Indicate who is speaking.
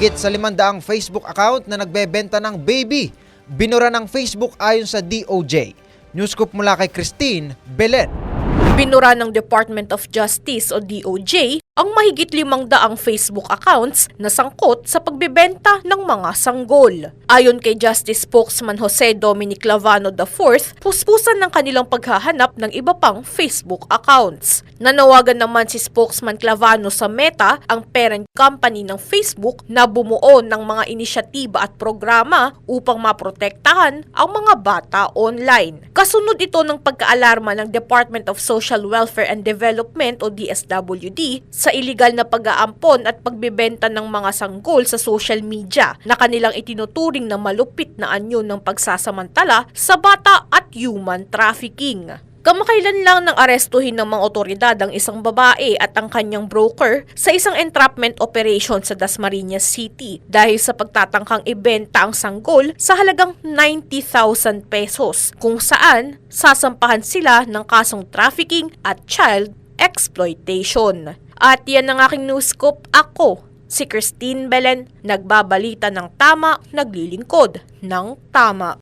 Speaker 1: Higit sa 500 Facebook account na nagbebenta ng baby. Binura ng Facebook ayon sa DOJ. Newscoop mula kay Christine Belen.
Speaker 2: Binura ng Department of Justice o DOJ ang mahigit limang daang Facebook accounts na sangkot sa pagbebenta ng mga sanggol. Ayon kay Justice Spokesman Jose Dominic Lavano IV, puspusan ng kanilang paghahanap ng iba pang Facebook accounts. Nanawagan naman si Spokesman Clavano sa Meta, ang parent company ng Facebook, na bumuo ng mga inisyatiba at programa upang maprotektahan ang mga bata online. Kasunod ito ng pagkaalarma ng Department of Social Welfare and Development o DSWD sa iligal na pag-aampon at pagbebenta ng mga sanggol sa social media na kanilang itinuturing na malupit na anyo ng pagsasamantala sa bata at human trafficking. Kamakailan lang nang arestuhin ng mga otoridad ang isang babae at ang kanyang broker sa isang entrapment operation sa Dasmariñas City dahil sa pagtatangkang ibenta ang sanggol sa halagang 90,000 pesos kung saan sasampahan sila ng kasong trafficking at child exploitation. At yan ang aking news scoop. Ako, si Christine Belen, nagbabalita ng tama, naglilingkod ng tama.